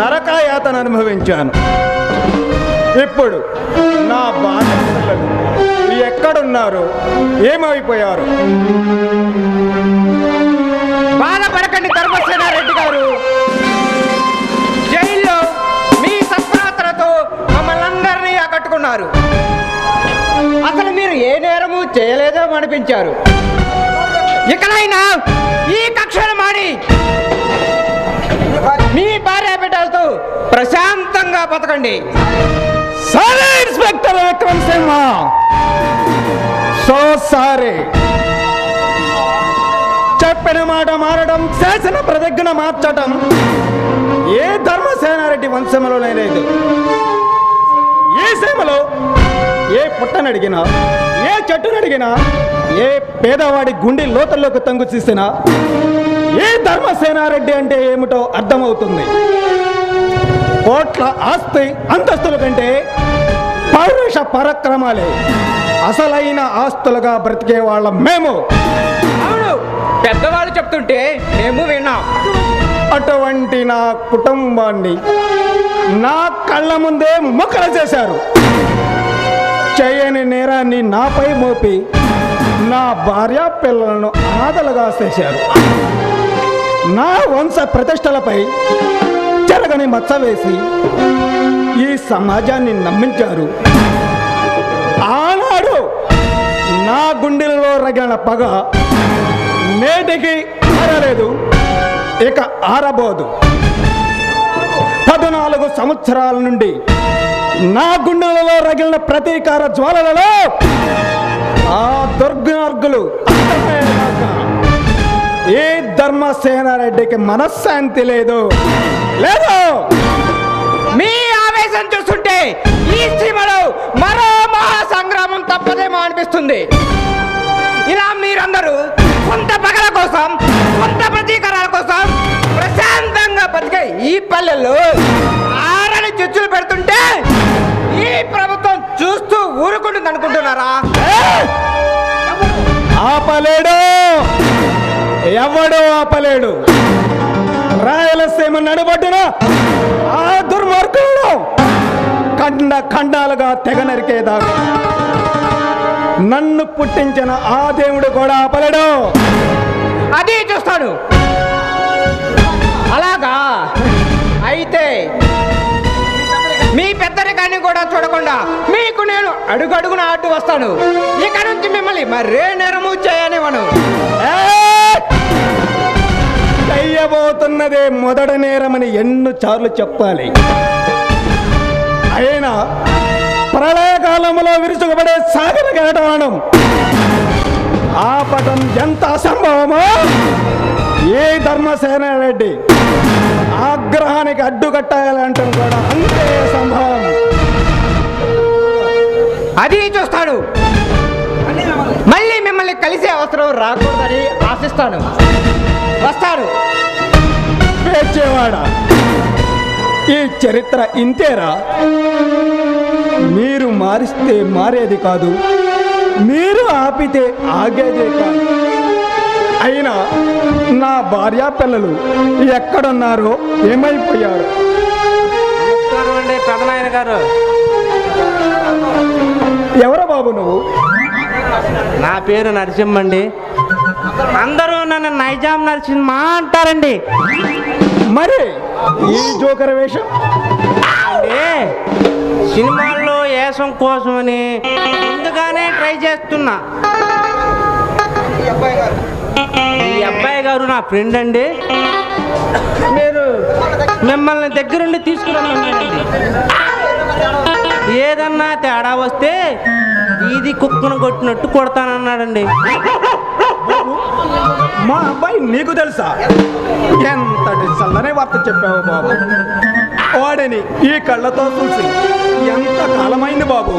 నరకాయాతను అనుభవించాను. ఇప్పుడు నా బాధ్యతలు ఎక్కడున్నారు? ఏమైపోయారు? బాధపడకండి ధర్మసేనారెడ్డి గారు. జైల్లో మీ సత్పాత్రతో మమ్మల్ని అందరినీ ఆకట్టుకున్నారు. అసలు మీరు ఏ నేరము చేయలేదో అనిపించారు. ఇకనైనా ఈ కక్షలు మారి ప్రశాంతంగా బతకండి. సరే inspector Vikram Simha. So sorry. చెప్పిన మాట మారడం చేసిన ప్రతిజ్ఞ మార్చటం ఏ ధర్మసేనారెడ్డి వంశంలోనే లేదు. ఏ సీమలో ఏ పుట్టనడిగినా ఏ చెట్టునడిగినా ఏ పేదవాడి గుండె లోతల్లోకి తంగు చూసినా ఏ ధర్మసేనారెడ్డి అంటే ఏమిటో అర్థమవుతుంది. కోట్ల ఆస్తి అంతస్తుల కంటే పౌరుష పరక్రమాలే అసలైన ఆస్తులుగా బ్రతికే వాళ్ళం మేము. అవును పెద్దవాళ్ళు చెప్తుంటే మేము విన్నాం. అటువంటి నా కుటుంబాన్ని నా కళ్ళ ముందే మొక్కలు చేశారు. చేయని నేరాన్ని నాపై మోపి నా భార్య పిల్లలను అనాథలుగా చేశారు. నా వంశ ప్రతిష్టలపై చెరగని మచ్చ వేసి ఈ సమాజాన్ని నమ్మించారు. ఆనాడు నా గుండెలలో రగిన పగ నేటికి ఆరలేదు ఇక ఆరబోదు. పద్నాలుగు సంవత్సరాల నుండి నా గుండెలలో రగిలిన ప్రతీకార జ్వాలలలో ఆ దుర్గార్గులు అంతమయ్యేదాకా ఏ ధర్మసేనారెడ్డికి మనశ్శాంతి లేదు? లేదు! మీ ఆవేశం చూస్తుంటే ఈ సీమలో మరో మహా సంగ్రామం తప్పదేమో అనిపిస్తుంది. ఇలా మీరందరూ సొంత పగల కోసం సొంత ప్రతీకారాల కోసం ప్రశాంతంగా బతికే ఈ పల్లెల్లో ఆరని చిచ్చులు పెడుతుంటే ఈ ప్రభుత్వం చూస్తూ ఊరుకుంటుంది అనుకుంటున్నారా ఆపలేడు ఎవడు ఆపలేడు. రాయలసీమ నడుబడ్డిన ఆ దుర్మార్గులను ఖండ ఖండాలుగా తెగ నరికేదాకా. నన్ను పుట్టించిన ఆ దేవుడు కూడా ఆపలేడు. అది చూస్తాను అలాగా? అయితే మీ పెద్దరికాన్ని కూడా చూడకుండా మీకు నేను అడుగడుగున అడ్డు వస్తాను. ఇక నుంచి మిమ్మల్ని మరే నేరము చేయనివ్వను. ఏయ్! చేయబోతున్నదే మొదటి నేరమని ఎన్ను చార్లు చెప్పాలి. అయినా ప్రళయకాలంలో విరుచుకుపడే సాగర ఘటనం ఆపటం ఎంత అసంభవమో? ఏ ధర్మసేన రెడ్డి ఆగ్రహానికి అడ్డుకట్టాలంటే కూడా అంతే సంభవం అది చూస్తాడు? మళ్ళీ మిమ్మల్ని కలిసే అవసరం రాకూడదని ఆశిస్తాను. పేర్చేవాడ ఈ చరిత్ర ఇంతేరా? మీరు మారిస్తే మారేది కాదు మీరు ఆపితే ఆగేదే కాదు. అయినా నా భార్య పిల్లలు ఎక్కడున్నారో ఏమైపోయారు? పెదనాయన గారు. ఎవరు బాబు నువ్వు? నా పేరు నరసింహ అండి అందరూ నన్ను నైజాం నరసింహ అంటారండి. మరి ఈ జోకర వేషం? అంటే సినిమాల్లో వేసం కోసమని ముందుగానే ట్రై చేస్తున్నా. ఈ అబ్బాయి గారు నా ఫ్రెండ్ అండి. మీరు మిమ్మల్ని దగ్గరుండి తీసుకురమ్మన్నాడండి ఏదన్నా తేడా వస్తే ఇది కుక్కను కొట్టినట్టు కొడతానన్నాడండి. మా అబ్బాయి నీకు తెలుసా? ఎంతటి చల్లని వార్త చెప్పావు బాబు. వాడిని ఈ కళ్ళతో చూసి ఎంత కాలమైంది బాబు?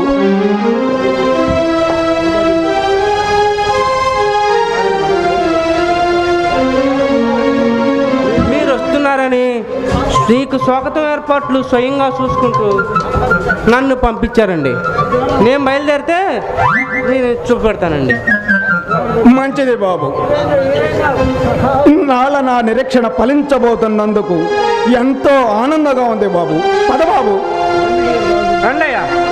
మీరు వస్తున్నారని నీకు స్వాగతం ఏర్పాట్లు స్వయంగా చూసుకుంటూ నన్ను పంపించారండి. నేను బయలుదేరితే నేను చూపెడతానండి. మంచిది బాబు. నాల నా నిరీక్షణ ఫలించబోతున్నందుకు ఎంతో ఆనందంగా ఉంది బాబు. పద బాబు. రండయ్యా.